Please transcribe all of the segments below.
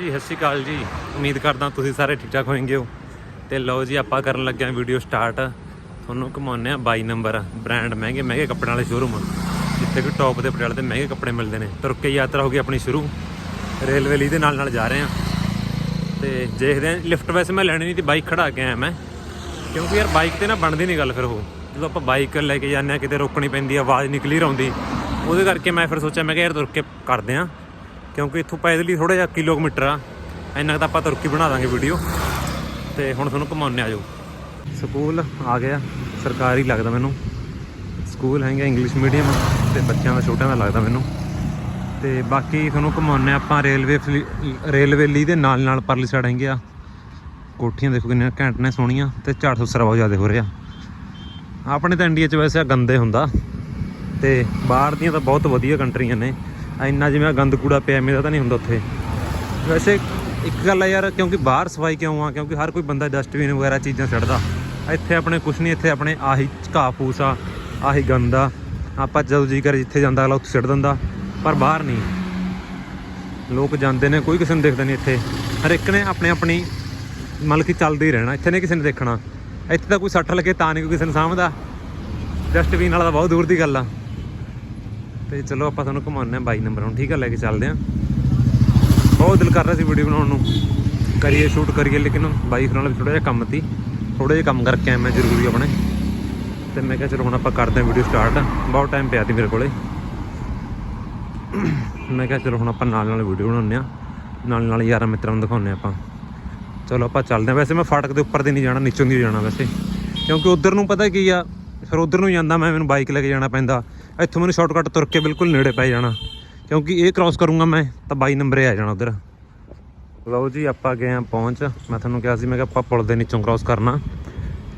ਜੀ, ਸਤਿ ਸ਼੍ਰੀ ਅਕਾਲ ਜੀ। ਉਮੀਦ ਕਰਦਾ ਤੁਸੀਂ ਸਾਰੇ ਠੀਕ ਠਾਕ ਹੋਵੋਗੇ ਹੋ। ਤੇ ਲਓ ਜੀ, ਆਪਾਂ ਕਰਨ ਲੱਗੇ ਹਾਂ ਵੀਡੀਓ ਸਟਾਰਟ ਤੁਹਾਨੂੰ ਘਮਾਉਂਦੇ ਆ 22 ਨੰਬਰ ਬ੍ਰਾਂਡ ਮਹਿੰਗੇ ਮਹਿੰਗੇ ਕੱਪੜਿਆਂ ਵਾਲੇ ਸ਼ੋਰੂਮ ਜਿੱਥੇ ਕਿ ਟੌਪ ਦੇ ਪਟਿਆਲੇ ਤੇ ਮਹਿੰਗੇ ਕੱਪੜੇ ਮਿਲਦੇ ਨੇ। ਤੁਰ ਕੇ ਯਾਤਰਾ ਹੋ ਗਈ ਆਪਣੀ ਸ਼ੁਰੂ। ਰੇਲਵੇ ਲਈ ਦੇ ਨਾਲ ਨਾਲ ਜਾ ਰਹੇ ਹਾਂ। ਤੇ ਦੇਖਦੇ ਹਾਂ, ਲਿਫਟ ਵੈਸੇ ਮੈਂ ਲੈਣੀ ਨਹੀਂ ਤੇ ਬਾਈਕ ਖੜਾ ਕੇ ਆਇਆ ਮੈਂ। ਕਿਉਂਕਿ ਯਾਰ ਬਾਈਕ ਤੇ ਨਾ ਬਣਦੀ ਨਹੀਂ ਗੱਲ ਫਿਰ ਉਹ। ਜਦੋਂ ਆਪਾਂ ਬਾਈਕ ਲੈ ਕੇ ਜਾਂਦੇ ਆ ਕਿਤੇ ਰੋਕਣੀ ਪੈਂਦੀ ਆਵਾਜ਼ ਨਹੀਂ ਕਲੀਅਰ ਆਉਂਦੀ ਉਹਦੇ ਕਰਕੇ ਮੈਂ ਫਿਰ ਸੋਚਿਆ, ਮੈਂ ਕਿਹਾ ਯਾਰ ਤੁਰ ਕੇ ਕਰਦੇ ਆ ਕਿਉਂਕਿ ਇੱਥੋਂ ਪੈਦਲ ਹੀ ਥੋੜਾ ਜਿਹਾ ਕਿਲੋਮੀਟਰ ਆ। ਇੰਨਾ ਕੁ ਤਾਂ ਆਪਾਂ ਤੁਰਕੀ ਬਣਾ ਦਾਂਗੇ ਵੀਡੀਓ ਤੇ ਹੁਣ ਤੁਹਾਨੂੰ ਘੁਮਾਉਣੇ ਆਜੋ। ਸਕੂਲ ਆ ਗਿਆ। ਸਰਕਾਰੀ ਲੱਗਦਾ ਮੈਨੂੰ। ਸਕੂਲ ਹੈਗਾ ਇੰਗਲਿਸ਼ ਮੀਡੀਅਮ ਤੇ ਬੱਚਿਆਂ ਦਾ ਛੋਟਿਆਂ ਦਾ ਲੱਗਦਾ ਮੈਨੂੰ। ਤੇ ਬਾਕੀ ਤੁਹਾਨੂੰ ਘੁਮਾਉਣੇ ਆਪਾਂ ਰੇਲਵੇ ਫਲੀ- ਰੇਲਵੇ ਲਈ ਦੇ ਨਾਲ ਨਾਲ ਪਰਲੀ ਸਾਈਡ ਹੈਗੇ ਆ। ਕੋਠੀਆਂ ਦੇਖੋ ਕਿੰਨੀਆਂ ਘੈਂਟ ਨੇ, ਸੋਹਣੀਆਂ। ਤੇ ਝਾੜ ਸੁਸਰਾ ਬਹੁਤ ਜ਼ਿਆਦਾ ਹੋ ਰਿਹਾ। ਆਪਣੇ ਤਾਂ ਇੰਡੀਆ 'ਚ ਵੈਸੇ ਗੰਦੇ ਹੁੰਦਾ। ਤੇ ਬਾਹਰ ਦੀਆਂ ਤਾਂ ਬਹੁਤ ਵਧੀਆ ਕੰਟਰੀਆਂ ਨੇ। ਇੰਨਾ ਜਿਵੇਂ ਗੰਦ ਕੂੜਾ ਪਿਆ, ਐਵੇਂ ਦਾ ਤਾਂ ਨਹੀਂ ਹੁੰਦਾ ਉੱਥੇ। ਵੈਸੇ ਇੱਕ ਗੱਲ ਆ ਯਾਰ, ਕਿਉਂਕਿ ਬਾਹਰ ਸਫ਼ਾਈ ਕਿਉਂ ਆ? ਕਿਉਂਕਿ ਹਰ ਕੋਈ ਬੰਦਾ ਡਸਟਬਿਨ ਵਗੈਰਾ ਚੀਜ਼ਾਂ ਛੱਡਦਾ ਇੱਥੇ ਆਪਣੇ ਕੁਛ ਨਹੀਂ, ਇੱਥੇ ਆਪਣੇ ਆਹੀ ਘਾਹ ਫੂਸ ਆ, ਆਹੀ ਗੰਦ ਆ। ਆਪਾਂ ਜਦੋਂ ਜੀ ਕਰ ਜਿੱਥੇ ਜਾਂਦਾ, ਅਗਲਾ ਉੱਥੇ ਛੱਡ ਦਿੰਦਾ, ਪਰ ਬਾਹਰ ਨਹੀਂ। ਲੋਕ ਜਾਂਦੇ ਨੇ, ਕੋਈ ਕਿਸੇ ਨੂੰ ਦੇਖਦਾ ਨਹੀਂ ਇੱਥੇ। ਹਰ ਇੱਕ ਨੇ ਆਪਣੇ ਆਪਣੀ, ਮਤਲਬ ਕਿ ਚੱਲਦੇ ਹੀ ਰਹਿਣਾ, ਇੱਥੇ ਨਹੀਂ ਕਿਸੇ ਨੇ ਦੇਖਣਾ। ਇੱਥੇ ਤਾਂ ਕੋਈ ਸੱਟ ਲੱਗੇ ਤਾਂ ਨਹੀਂ ਕੋਈ ਕਿਸੇ ਨੂੰ ਸਾਂਭਦਾ। ਡਸਟਬਿਨ ਵਾਲਾ ਤਾਂ ਬਹੁਤ ਦੂਰ ਦੀ ਗੱਲ ਆ। ਤੇ ਚਲੋ ਆਪਾਂ ਤੁਹਾਨੂੰ ਘੁਮਾਉਂਦੇ ਆ ਬਾਈ ਨੰਬਰ ਹੁਣ, ਠੀਕ ਆ? ਲੈ ਕੇ ਚੱਲਦੇ ਆ ਬਹੁਤ ਦਿਲ ਕਰ ਰਿਹਾ ਸੀ ਵੀਡੀਓ ਬਣਾਉਣ ਨੂੰ। ਕਰੀਏ ਸ਼ੂਟ ਕਰੀਏ, ਲੇਕਿਨ ਬਾਈਕ ਨਾਲ ਥੋੜਾ ਜਿਹਾ ਕੰਮ ਸੀ। ਥੋੜਾ ਜਿਹਾ ਕੰਮ ਕਰਕੇ ਆਇਆ ਮੈਂ ਜ਼ਰੂਰੀ ਆਪਣੇ। ਤੇ ਮੈਂ ਕਿਹਾ ਚਲੋ ਹੁਣ ਆਪਾਂ ਕਰਦੇ ਆ ਵੀਡੀਓ ਸਟਾਰਟ ਬਹੁਤ ਟਾਈਮ ਪਿਆ ਸੀ ਮੇਰੇ ਕੋਲੇ। ਮੈਂ ਕਿਹਾ ਚਲੋ ਹੁਣ ਆਪਾਂ ਨਾਲ ਨਾਲ ਵੀਡੀਓ ਬਣਾਉਂਦੇ ਆ ਨਾਲ ਨਾਲ ਯਾਰਾਂ ਮਿੱਤਰਾਂ ਨੂੰ ਦਿਖਾਉਂਦੇ ਆਪਾਂ। ਚਲੋ ਆਪਾਂ ਚੱਲਦੇ ਆ ਵੈਸੇ ਮੈਂ ਫਾਟਕ ਦੇ ਉੱਪਰ ਦੀ ਨਹੀਂ ਜਾਣਾ, ਨੀਚੋਂ ਦੀ ਜਾਣਾ ਵੈਸੇ। ਕਿਉਂਕਿ ਉਧਰ ਨੂੰ ਪਤਾ ਕੀ ਆ, ਫਿਰ ਉਧਰ ਨੂੰ ਜਾਂਦਾ ਮੈਂ, ਮੈਨੂੰ ਬਾਈਕ ਲੈ ਕੇ ਜਾਣਾ ਪੈਂਦਾ। ਇੱਥੋਂ ਮੈਨੂੰ ਸ਼ਾਰਟਕਟ ਤੁਰ ਕੇ ਬਿਲਕੁਲ ਨੇੜੇ ਪੈ ਜਾਣਾ। ਕਿਉਂਕਿ ਇਹ ਕ੍ਰਾਸ ਕਰੂੰਗਾ ਮੈਂ, ਤਾਂ 22 ਨੰਬਰੇ ਆ ਜਾਣਾ ਉਧਰ। ਲਓ ਜੀ, ਆਪਾਂ ਗਏ ਆ ਪਹੁੰਚ। ਮੈਂ ਤੁਹਾਨੂੰ ਕਿਹਾ ਸੀ, ਮੈਂ ਕਿਹਾ ਆਪਾਂ ਪੁਲ ਦੇ ਨੀਚੋਂ ਕ੍ਰਾਸ ਕਰਨਾ।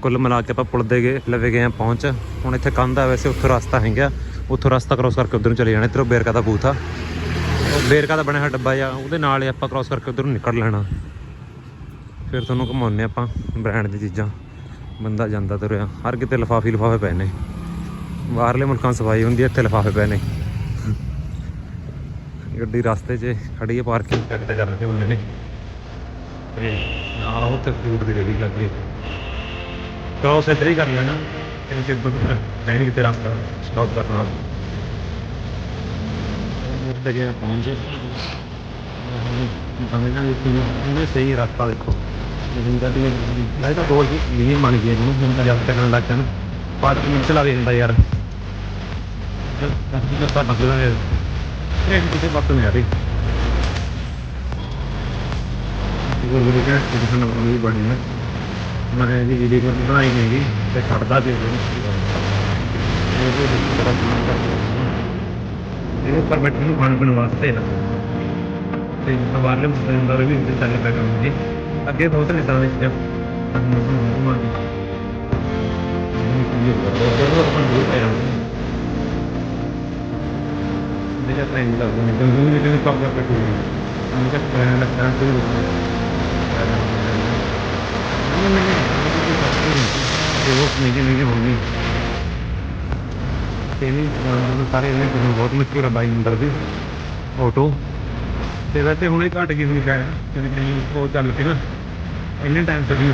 ਕੁੱਲ ਮਿਲਾ ਕੇ ਆਪਾਂ ਪੁਲ ਦੇ ਗਏ ਲਵੇ ਗਏ ਆ ਪਹੁੰਚ। ਹੁਣ ਇੱਥੇ ਕੰਧ ਆ ਵੈਸੇ, ਉੱਥੋਂ ਰਸਤਾ ਹੈਗਾ। ਉੱਥੋਂ ਰਸਤਾ ਕ੍ਰਾਸ ਕਰਕੇ ਉਧਰ ਨੂੰ ਚਲੇ ਜਾਣਾ। ਇੱਧਰੋਂ ਬੇਰਕਾ ਦਾ ਬੂਥ ਆ। ਉਹ ਬੇਰਕਾ ਦਾ ਬਣਿਆ ਹੋਇਆ ਡੱਬਾ ਆ, ਉਹਦੇ ਨਾਲ ਹੀ ਆਪਾਂ ਕ੍ਰਾਸ ਕਰਕੇ ਉਧਰ ਨੂੰ ਨਿਕਲ ਲੈਣਾ। ਫਿਰ ਤੁਹਾਨੂੰ ਘੁਮਾਉਂਦੇ ਆਪਾਂ, ਬ੍ਰਾਂਡ ਦੀ ਚੀਜ਼ਾਂ। ਬੰਦਾ ਜਾਂਦਾ ਤੁਰਿਆ। ਹਰ ਕਿਤੇ ਲਿਫਾਫੇ ਲਿਫਾਫੇ ਪਏ ਨੇ। ਬਾਹਰਲੇ ਮੁਲਕਾਂ ਸਫ਼ਾਈ ਹੁੰਦੀ ਇੱਥੇ ਲਫਾਫੇ ਪਏ ਨੇ। ਗੱਡੀ ਰਸਤੇ 'ਚ ਖੜੀ ਹੈ ਪਾਰਕਿੰਗ ਤੇ ਕਰ ਹੁੰਦੇ ਨੇ। ਤੇ ਨਾਲ ਉਹ ਤੇ ਫੂਡ ਦੀ ਰੇਹੜੀ ਲੱਗੀ ਕ੍ਰੋਸ ਇੱਧਰ ਹੀ ਕਰ ਲੈਣਾ। ਇਹਨੂੰ ਨਹੀਂ ਕਿਤੇ ਰਸਤਾ। ਸਟਾਪ ਕਰਨਾ ਉੱਤੇ ਗਿਆ ਪਹੁੰਚੇ। ਸਹੀ ਰਸਤਾ ਦੇਖੋ। ਜਿੰਦਾ ਦੀ ਲਾਈਟਾ ਦੋ ਹੀ ਨੀਂ ਮੰਨ ਗਏ ਨੂੰ ਜਦ ਤੱਕ ਨਾ ਲੱਗਣ 5 ਮਿੰਟ ਲਾ ਦੇ ਦਿੰਦਾ ਯਾਰ ਜਿੰਨਾ ਸਾਡਾ ਮਤਲਬ ਹੈ ਇਹ ਵੀ ਕਿਸੇ ਵਕਤ ਨਹੀਂ ਆ ਰਹੀ ਗੁਰੂ ਗੁਰੂ ਕੇ ਕਿਸੇ ਨੂੰ ਵੀ ਬਣੀ ਹੈ ਮੈਂ ਇਹਦੀ ਵੀਡੀਓ ਕਰ ਬਣਾਈ ਨਹੀਂ ਤੇ ਖੜਦਾ ਦੇ ਦੇ ਇਹ ਪਰ ਬੈਠੇ ਨੂੰ ਖਾਣ ਪੀਣ ਵਾਸਤੇ ਨਾ ਤੇ ਬਾਹਰਲੇ ਮੁਸਲਮਾਨਾਂ ਵੀ ਇੰਤਜ਼ਾਰ ਕਰ ਰਹੇ ਜੀ ਅੱਗੇ ਬਹੁਤ ਨਿਸ਼ਾਨੇ ਸੀ ਜਬ ਸਾਰੇ ਨੇ ਤੁਹਾਨੂੰ ਬਹੁਤ ਮਸ਼ਹੂਰ ਆ ਬਾਈ ਨੰਬਰ ਦੀ ਆਟੋ। ਤੇ ਵੈਸੇ ਹੁਣੇ ਘਟ ਗਈ ਹੋਈ ਸ਼ਾਇਦ ਕਿਉਂਕਿ ਉਹ ਚੱਲ ਪਈ ਨਾ। ਇੰਨੇ ਟਾਈਮ ਤੋਂ ਵੀ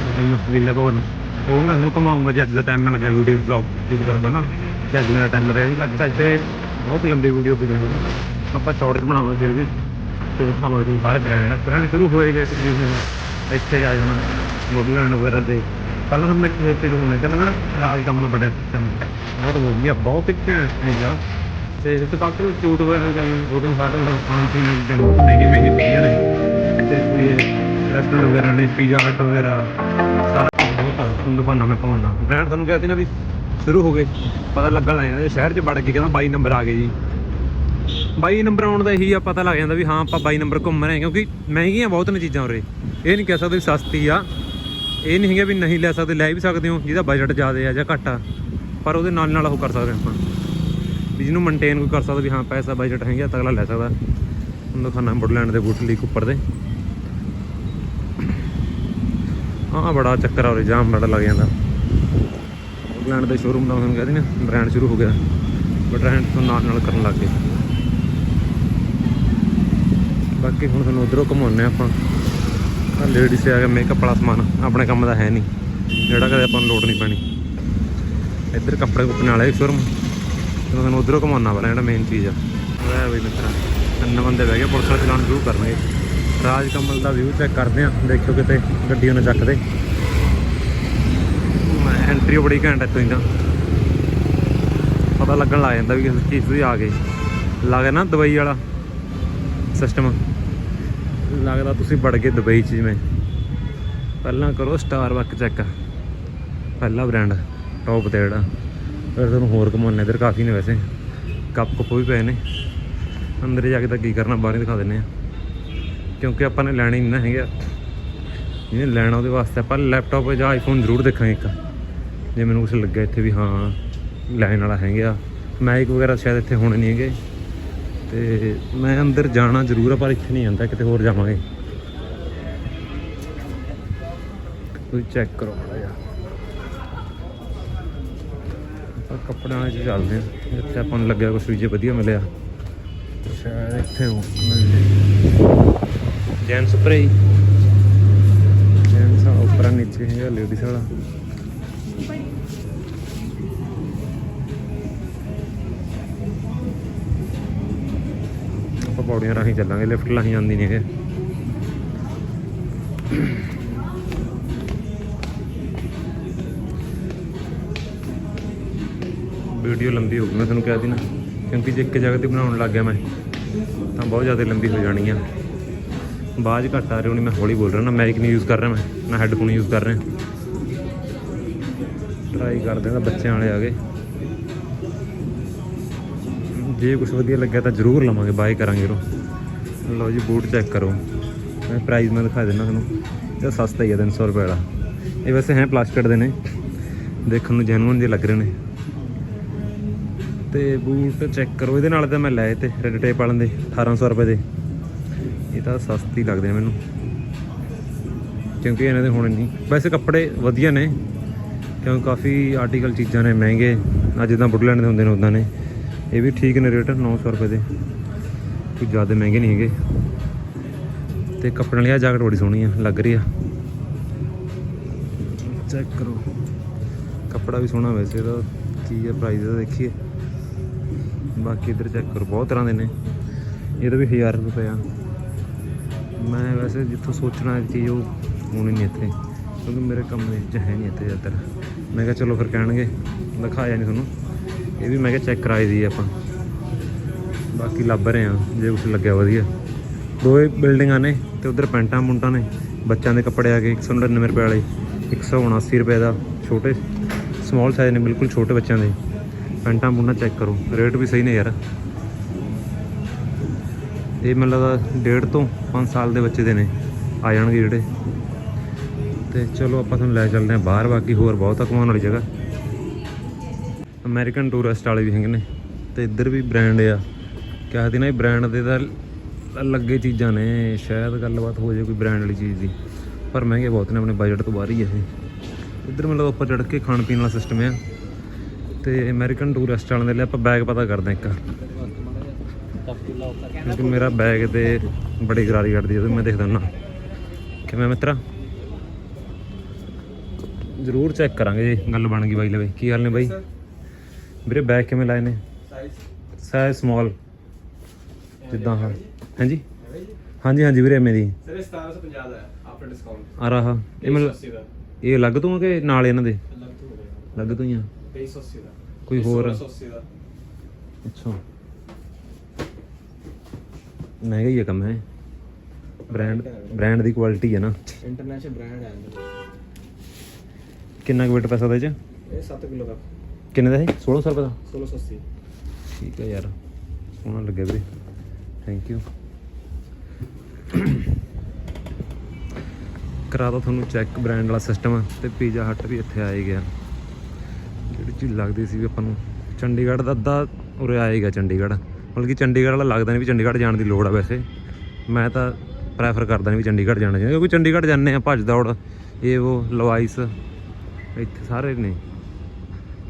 ਵਿਲਾ ਕੋਲ ਉਹ ਮੈਂ ਨੂੰ ਕਮਾਉਂਗਾ ਜਦ ਦਾ ਟਾਈਮ ਨਾਲ ਵੀਡੀਓ ਬਲੌਗ ਸ਼ੂਟ ਕਰਦਾ ਨਾ। ਜਦ ਮੇਰਾ ਟਾਈਮ ਰਹੇਗਾ ਲੱਗਦਾ ਇੱਥੇ। ਬਹੁਤ ਲੰਬੀ ਵੀਡੀਓ ਬਣਾਉਣੀ ਆਪਾਂ ਸ਼ਾਰਟ ਬਣਾਵਾਂਗੇ ਫਿਰ ਵੀ। ਤੇ ਸਾਨੂੰ ਇਹ ਬਾਹਰ ਜਾਣਾ ਕਰਾਂ ਸ਼ੁਰੂ ਹੋਏਗਾ ਇਸ ਚੀਜ਼ ਇੱਥੇ ਆ ਜਾਣਾ। ਮੋਬਾਈਲ ਵਗੈਰਾ ਦੇ ਕੱਲ ਨੂੰ ਮੈਂ ਇੱਥੇ ਨੂੰ ਕਹਿੰਦਾ ਨਾ ਆਹ ਕੰਮ ਨੂੰ ਬੜਾ ਸਿਸਟਮ ਬਹੁਤ ਵਧੀਆ, ਬਹੁਤ ਇੱਕ ਹੈਗਾ ਤੇ ਇਸ ਤੋਂ ਬਾਅਦ ਸ਼ੂਟ ਵਗੈਰਾ ਜਾਂ ਉਹਦੇ ਬਾਅਦ ਖਾਣ ਪੀਣ ਦੇ ਨਹੀਂ ਨਹੀਂ ਪੀਆ ਨੇ ਤੇ ਰੈਸਟੋਰੈਂਟ ਵਗੈਰਾ ਨੇ ਪੀਜ਼ਾ ਹਟ ਵਗੈਰਾ ਸਾਰਾ ਬਹੁਤ ਦੁਕਾਨਾਂ ਮੈਂ ਪਾਉਣਾ। ਮੈਂ ਤੁਹਾਨੂੰ ਕਿਹਾ ਨਾ ਵੀ ਸ਼ੁਰੂ ਹੋ ਗਏ, ਪਤਾ ਲੱਗਣ ਲੱਗ ਜਾਂਦਾ ਸ਼ਹਿਰ 'ਚ ਵੜ ਕੇ ਕਹਿੰਦਾ 22 ਨੰਬਰ ਆ ਗਏ ਜੀ। 22 ਨੰਬਰ ਆਉਣ ਦਾ ਇਹੀ ਆ, ਪਤਾ ਲੱਗ ਜਾਂਦਾ ਵੀ ਹਾਂ, ਆਪਾਂ 22 ਨੰਬਰ ਘੁੰਮ ਰਹੇ ਕਿਉਂਕਿ ਮਹਿੰਗੀਆਂ ਬਹੁਤ ਨੇ ਚੀਜ਼ਾਂ ਉਰੇ। ਇਹ ਨਹੀਂ ਕਹਿ ਸਕਦੇ ਵੀ ਸਸਤੀ ਆ। ਇਹ ਨਹੀਂ ਹੈਗਾ ਵੀ ਨਹੀਂ ਲੈ ਸਕਦੇ, ਲੈ ਵੀ ਸਕਦੇ ਹੋ, ਜਿਹਦਾ ਬਜਟ ਜ਼ਿਆਦਾ ਆ ਜਾਂ ਘੱਟ ਆ। ਪਰ ਉਹਦੇ ਨਾਲ ਨਾਲ ਉਹ ਕਰ ਸਕਦੇ ਆਪਾਂ। ਵੀ ਜਿਹਨੂੰ ਮੇਨਟੇਨ ਕੋਈ ਕਰ ਸਕਦਾ ਵੀ ਹਾਂ, ਪੈਸਾ ਬਜਟ ਹੈਗਾ ਤਾਂ ਅਗਲਾ ਲੈ ਸਕਦਾ। ਹੁਣ ਦਿਖਾਣਾ ਲੈਣ ਦੇ ਬੂਟ ਲਈ ਉੱਪਰ ਦੇ। ਹਾਂ ਬੜਾ ਚੱਕਰ ਆ ਉਰੇ, ਜਾਮ ਬੜਾ ਲੱਗ ਜਾਂਦਾ। ਬੁੱਢਲੈਂਡ ਦੇ ਸ਼ੋਰੂਮ ਦਾ ਤੁਹਾਨੂੰ ਕਹਿੰਦੇ ਨਾ ਬ੍ਰਾਂਡ ਸ਼ੁਰੂ ਹੋ ਗਿਆ। ਬ੍ਰਾਂਡ ਤੋਂ ਨਾਲ ਨਾਲ ਕਰਨ ਲੱਗ ਗਏ। ਬਾਕੀ ਹੁਣ ਤੁਹਾਨੂੰ ਉਧਰੋਂ ਘੁਮਾਉਂਦੇ ਹਾਂ ਆਪਾਂ। ਆ ਲੇਡੀਜ਼ ਆ ਗਿਆ ਮੇਕਅਪ ਵਾਲਾ ਸਮਾਨ, ਆਪਣੇ ਕੰਮ ਦਾ ਹੈ ਨਹੀਂ। ਜਿਹੜਾ ਕਦੇ ਆਪਾਂ ਨੂੰ ਲੋੜ ਨਹੀਂ ਪੈਣੀ। ਇੱਧਰ ਕੱਪੜੇ ਕੁੱਪਣੇ ਵਾਲਾ ਸ਼ੋਰੂਮ ਤੁਹਾਨੂੰ ਉਧਰੋਂ ਘੁਮਾਉਣਾ ਪੈਣਾ ਜਿਹੜਾ ਮੇਨ ਚੀਜ਼ ਆ। ਲੈ ਬਈ ਮਿੱਤਰਾ, ਤਿੰਨ ਬੰਦੇ ਬਹਿ ਗਏ, ਪੁਲਿਸ ਵਾਲੇ ਚਲਾਨ ਸ਼ੁਰੂ ਕਰਨਗੇ। ਰਾਜ ਕਮਲ ਦਾ ਵਿਊ ਚੈੱਕ ਕਰਦੇ ਆ ਦੇਖਿਓ ਕਿਤੇ ਗੱਡੀ ਉਹਨੇ ਚੱਕਦੇ ਐਂਟਰੀ ਬੜੀ ਘੈਂਟ ਇੱਥੋਂ ਹੀ ਪਤਾ ਲੱਗਣ ਲੱਗ ਜਾਂਦਾ ਵੀ ਕਿਸ ਚੀਜ਼ ਦੀ ਆ ਗਏ। ਲੱਗਦਾ ਨਾ ਦੁਬਈ ਵਾਲਾ ਸਿਸਟਮ ਲੱਗਦਾ ਤੁਸੀਂ ਵੜ ਗਏ ਦੁਬਈ 'ਚ ਜਿਵੇਂ। ਪਹਿਲਾਂ ਕਰੋ ਸਟਾਰ ਵਰਕ ਚੈੱਕ ਪਹਿਲਾ ਬ੍ਰਾਂਡ ਟੌਪ ਤੇ ਜਿਹੜਾ। ਫਿਰ ਤੁਹਾਨੂੰ ਹੋਰ ਘਮਾਉਣੇ ਇਧਰ ਕਾਫੀ ਨੇ ਵੈਸੇ। ਕੱਪ ਕੁੱਪ ਵੀ ਪਏ ਨੇ। ਅੰਦਰ ਜਾ ਕੇ ਤਾਂ ਕੀ ਕਰਨਾ, ਬਾਹਰ ਦਿਖਾ ਦਿੰਨੇ ਆ ਕਿਉਂਕਿ ਆਪਾਂ ਨੇ ਲੈਣੇ ਨਹੀਂ ਨਾ ਹੈਗੇ। ਜਿਹਨੇ ਲੈਣਾ ਉਹਦੇ ਵਾਸਤੇ ਆਪਾਂ ਲੈਪਟਾਪ ਜਾਂ ਆਈਫੋਨ ਜ਼ਰੂਰ ਦੇਖਾਂਗੇ ਇੱਕ। ਜੇ ਮੈਨੂੰ ਕੁਝ ਲੱਗਿਆ ਇੱਥੇ ਵੀ ਹਾਂ, ਲੈਣ ਵਾਲਾ ਹੈਗਾ। ਮੈਕ ਵਗੈਰਾ ਸ਼ਾਇਦ ਇੱਥੇ ਹੋਣੇ ਨਹੀਂ ਹੈਗੇ। ਤੇ ਮੈਂ ਅੰਦਰ ਜਾਣਾ ਜ਼ਰੂਰ ਆ, ਪਰ ਇੱਥੇ ਨਹੀਂ ਜਾਂਦਾ, ਕਿਤੇ ਹੋਰ ਜਾਵਾਂਗੇ। ਤੁਸੀਂ ਚੈੱਕ ਕਰੋ ਮਾੜਾ ਜਿਹਾ। ਆਪਾਂ ਕੱਪੜਿਆਂ ਵਾਲੇ 'ਚ ਚੱਲਦੇ ਹਾਂ ਇੱਥੇ ਆਪਾਂ ਨੂੰ ਲੱਗਿਆ ਕੁਛ ਵੀ ਜੇ ਵਧੀਆ ਮਿਲਿਆ। ਸ਼ਾਇਦ ਇੱਥੇ ਹੋ ਮਿਲ ਜੇ। ਜੈਨ ਸਪਰੇ ਜੈਂਟਸ ਆ, ਉੱਪਰ ਨੀਚੇ ਹੈਗਾ ਲੇਡੀਜ਼ ਵਾਲਾ। ਆਪਾਂ ਪੌੜੀਆਂ ਰਾਹੀਂ ਚੱਲਾਂਗੇ ਲਿਫਟ ਲਾਹੀਂ ਜਾਂਦੀ ਨਹੀਂ ਹੈਗੇ ਵੀਡੀਓ ਲੰਬੀ ਹੋ ਗਈ, ਮੈਂ ਤੁਹਾਨੂੰ ਕਹਿ ਦਿੱਤੀ ਨਾ, ਕਿਉਂਕਿ ਜੇ ਇੱਕ ਜਗ੍ਹਾ ਤੇ ਬਣਾਉਣ ਲੱਗ ਗਿਆ ਮੈਂ, ਤਾਂ ਬਹੁਤ ਜ਼ਿਆਦਾ ਲੰਬੀ ਹੋ ਜਾਣੀ ਆ। ਬਾਅਦ 'ਚ ਘੱਟ ਆ ਰਹੀ, ਹੋਣੀ ਮੈਂ ਹੌਲੀ ਬੋਲ ਰਿਹਾ, ਨਾ ਮਾਈਕ ਨਹੀਂ ਯੂਜ਼ ਕਰ ਰਿਹਾ ਮੈਂ, ਨਾ ਹੈੱਡਫੋਨ ਯੂਜ਼ ਕਰ ਰਿਹਾ। ਟਰਾਈ ਕਰਦੇ ਹਾਂ ਬੱਚਿਆਂ ਵਾਲੇ ਆ ਗਏ। ਜੇ ਕੁਝ ਵਧੀਆ ਲੱਗਿਆ ਤਾਂ ਜ਼ਰੂਰ ਲਵਾਂਗੇ ਬਾਏ ਕਰਾਂਗੇ ਰੋ ਲਓ ਜੀ ਬੂਟ ਚੈੱਕ ਕਰੋ। ਮੈਂ ਪ੍ਰਾਈਸ ਮੈਂ ਦਿਖਾ ਦਿੰਦਾ ਤੁਹਾਨੂੰ, ਇਹ ਸਸਤਾ ਹੀ ਹੈ 300 ਰੁਪਏ ਵਾਲਾ। ਇਹ ਵੈਸੇ ਹੈ ਪਲਾਸਟਿਕ ਦੇ ਨੇ। ਦੇਖਣ ਨੂੰ ਜੈਨੂਇਨ ਜਿਹੇ ਲੱਗ ਰਹੇ ਨੇ। ਤੇ ਬੂਟ ਚੈੱਕ ਕਰੋ, ਇਹਦੇ ਨਾਲ ਤਾਂ ਮੈਂ ਲਏ ਤੇ ਰੈਡ ਟੇਪ ਵਾਲਿਆਂ ਦੇ 1800 ਰੁਪਏ ਦੇ। ਤਾਂ ਸਸਤੀ ਲੱਗਦੇ ਆ ਮੈਨੂੰ। ਕਿਉਂਕਿ ਇਹਨਾਂ ਦੇ ਹੁਣ ਨਹੀਂ ਵੈਸੇ ਕੱਪੜੇ ਵਧੀਆ ਨੇ ਕਿਉਂਕਿ ਕਾਫੀ ਆਰਟੀਕਲ ਚੀਜ਼ਾਂ ਨੇ ਮਹਿੰਗੇ ਆ ਜਿੱਦਾਂ ਬੁੱਢਲੈਂਡ ਦੇ ਹੁੰਦੇ ਨੇ ਉਦਾਂ ਨੇ। ਇਹ ਵੀ ਠੀਕ ਨੇ ਰੇਟ 900 ਰੁਪਏ ਦੇ। ਕੋਈ ਜ਼ਿਆਦਾ ਮਹਿੰਗੇ ਨਹੀਂ ਹੈਗੇ। ਤੇ ਕੱਪੜਿਆਂ ਵਾਲੀ ਆ ਜੈਕਟ ਬੜੀ ਸੋਹਣੀ ਆ ਲੱਗ ਰਹੀ ਆ। ਚੈੱਕ ਕਰੋ। ਕੱਪੜਾ ਵੀ ਸੋਹਣਾ ਵੈਸੇ ਇਹਦਾ ਕੀ ਹੈ ਪ੍ਰਾਈਸ ਦਾ ਦੇਖੀਏ। ਬਾਕੀ ਇੱਧਰ ਚੈੱਕ ਕਰੋ ਬਹੁਤ ਤਰ੍ਹਾਂ ਦੇ ਨੇ। ਇਹਦਾ ਵੀ 1000 ਰੁਪਏ ਆ। ਮੈਂ ਵੈਸੇ ਜਿੱਥੋਂ ਸੋਚਣਾ ਚੀਜ਼ ਉਹ ਹੋਣੀ ਨਹੀਂ ਇੱਥੇ, ਕਿਉਂਕਿ ਮੇਰੇ ਕੰਮ ਦੇ ਵਿੱਚ ਹੈ ਨਹੀਂ ਇੱਥੇ ਜ਼ਿਆਦਾਤਰ। ਮੈਂ ਕਿਹਾ ਚਲੋ ਫਿਰ ਕਹਿਣਗੇ, ਦਿਖਾਇਆ ਨਹੀਂ ਤੁਹਾਨੂੰ। ਇਹ ਵੀ ਮੈਂ ਕਿਹਾ ਚੈੱਕ ਕਰਾਈ ਦੀ ਆਪਾਂ। ਬਾਕੀ ਲੱਭ ਰਹੇ ਆ ਜੇ ਕੁਝ ਲੱਗਿਆ ਵਧੀਆ। ਦੋਏ ਬਿਲਡਿੰਗਾਂ ਨੇ ਤੇ ਉਧਰ ਪੈਂਟਾਂ ਮੁੰਟਾਂ ਨੇ। ਬੱਚਿਆਂ ਦੇ ਕੱਪੜੇ ਆ ਗਏ 199 ਰੁਪਏ ਵਾਲੇ 179 ਰੁਪਏ ਦਾ। ਛੋਟੇ ਸਮਾਲ ਸਾਈਜ਼ ਨੇ, ਬਿਲਕੁਲ ਛੋਟੇ ਬੱਚਿਆਂ ਦੇ। ਪੈਂਟਾਂ ਮੁੰਟਾਂ ਚੈੱਕ ਕਰੋ। ਰੇਟ ਵੀ ਸਹੀ ਨੇ ਯਾਰ। ਇਹ ਮੈਨੂੰ ਲੱਗਦਾ ਡੇਢ ਤੋਂ 5 ਸਾਲ ਦੇ ਬੱਚੇ ਦੇ ਨੇ, ਆ ਜਾਣਗੇ ਜਿਹੜੇ। ਤੇ ਚਲੋ ਆਪਾਂ ਤੁਹਾਨੂੰ ਲੈ ਚੱਲਦੇ ਹਾਂ ਬਾਹਰ, ਬਾਕੀ ਹੋਰ ਬਹੁਤ ਆ ਘੁਮਾਉਣ ਵਾਲੀ ਜਗ੍ਹਾ। ਅਮਰੀਕਨ ਟੂਰਿਸਟ ਵਾਲੇ ਵੀ ਹੈਗੇ ਨੇ, ਤੇ ਇੱਧਰ ਵੀ ਬ੍ਰਾਂਡ ਆ। ਕਿਹਾ ਨਾ, ਇਹ ਬ੍ਰਾਂਡ ਦੇ ਤਾਂ ਲੱਗੇ ਚੀਜ਼ਾਂ ਨੇ, ਸ਼ਾਇਦ ਗੱਲਬਾਤ ਹੋ ਜਾਏ ਕੋਈ ਬ੍ਰਾਂਡ ਵਾਲੀ ਚੀਜ਼ ਦੀ। ਪਰ ਮਹਿੰਗੇ ਬਹੁਤ ਨੇ, ਆਪਣੇ ਬਜਟ ਤੋਂ ਬਾਹਰ ਹੀ ਇਹ। ਇੱਧਰ ਮਤਲਬ ਲੱਗਦਾ ਉੱਪਰ ਚੜ੍ਹ ਕੇ ਖਾਣ ਪੀਣ ਵਾਲਾ ਸਿਸਟਮ ਆ। ਤੇ ਅਮਰੀਕਨ ਟੂਰਿਸਟ ਵਾਲਿਆਂ ਦੇ ਲਈ ਆਪਾਂ ਬੈਗ ਪਤਾ ਕਰਦੇ ਹਾਂ ਇੱਕ। ਕਿਉਂਕਿ ਮੇਰਾ ਬੈਗ ਤੇ ਬੜੀ ਗਰਾਰੀ ਕੱਢਦੀ ਜਦੋਂ ਮੈਂ ਦੇਖਦਾ ਨਾ ਕਿਵੇਂ ਮਿੱਤਰਾ? ਜ਼ਰੂਰ ਚੈੱਕ ਕਰਾਂਗੇ ਜੀ ਗੱਲ ਬਣ ਗਈ ਬਾਈ ਲਵੇ। ਕੀ ਹਾਲ ਨੇ ਬਾਈ? ਵੀਰੇ ਬੈਗ ਕਿਵੇਂ ਲਾਏ ਨੇ? ਸਾਈਜ਼ ਸਮਾਲ ਜਿੱਦਾਂ ਹਾਂ ਹਾਂਜੀ? ਹਾਂਜੀ ਹਾਂਜੀ ਵੀਰੇ ਮੇਰੀ ਸਰ ਇਹ 1750 ਦਾ ਆਫਟਰ ਡਿਸਕਾਊਂਟ ਆ ਰਹਾ। ਇਹ ਮਤਲਬ 380 ਦਾ। ਇਹ ਅਲੱਗ ਤੋਂ ਆ ਕਿ ਨਾਲ ਇਹਨਾਂ ਦੇ? ਅਲੱਗ ਤੋਂ ਹੋ ਆ। 380 ਦਾ। ਕੋਈ ਹੋਰ? 1680 ਦਾ। ਅੱਛਾ। ਮਹਿੰਗਾ ਹੀ ਆ ਕੰਮ ਹੈ। ਬ੍ਰਾਂਡ ਬ੍ਰਾਂਡ ਦੀ ਕੁਆਲਿਟੀ ਹੈ ਨਾ। ਇੰਟਰਨੈਸ਼ਨਲ ਬ੍ਰਾਂਡ ਹੈ ਕਿੰਨਾ ਕੁ ਵੇਟ ਪੈ ਸਕਦਾ ਇਹ ਚ? ਇਹ 7 ਕਿਲੋ ਦਾ। ਕਿੰਨੇ ਦਾ ਹੈ 1600 ਰੁਪਏ ਦਾ? 1680 ਠੀਕ ਹੈ ਯਾਰ। ਸੋਹਣਾ ਲੱਗਿਆ ਵੀਰੇ। ਥੈਂਕ ਯੂ ਕਰਾ ਦੋ ਤੁਹਾਨੂੰ ਚੈੱਕ ਬ੍ਰਾਂਡ ਵਾਲਾ ਸਿਸਟਮ ਤੇ ਪੀਜ਼ਾ ਹੱਟ ਵੀ ਇੱਥੇ ਆਏ ਗਿਆ। ਜਿਹੜੀ ਚੀਜ਼ ਲੱਗਦੀ ਸੀ ਵੀ ਆਪਾਂ ਨੂੰ ਚੰਡੀਗੜ੍ਹ ਦਾ ਅੱਧਾ ਉਰੇ ਆਏਗਾ ਚੰਡੀਗੜ੍ਹ। ਮਤਲਬ ਕਿ ਚੰਡੀਗੜ੍ਹ ਵਾਲਾ ਲੱਗਦਾ ਨਹੀਂ ਵੀ ਚੰਡੀਗੜ੍ਹ ਜਾਣ ਦੀ ਲੋੜ ਆ ਵੈਸੇ। ਮੈਂ ਤਾਂ ਪ੍ਰੈਫਰ ਕਰਦਾ ਨਹੀਂ ਵੀ ਚੰਡੀਗੜ੍ਹ ਜਾਣਾ ਚਾਹੀਦਾ, ਕਿਉਂਕਿ ਚੰਡੀਗੜ੍ਹ ਜਾਂਦੇ ਆ ਭੱਜ ਦੌੜ, ਇਹ ਉਹ, ਲਵਾਈਸ, ਇੱਥੇ ਸਾਰੇ ਨੇ।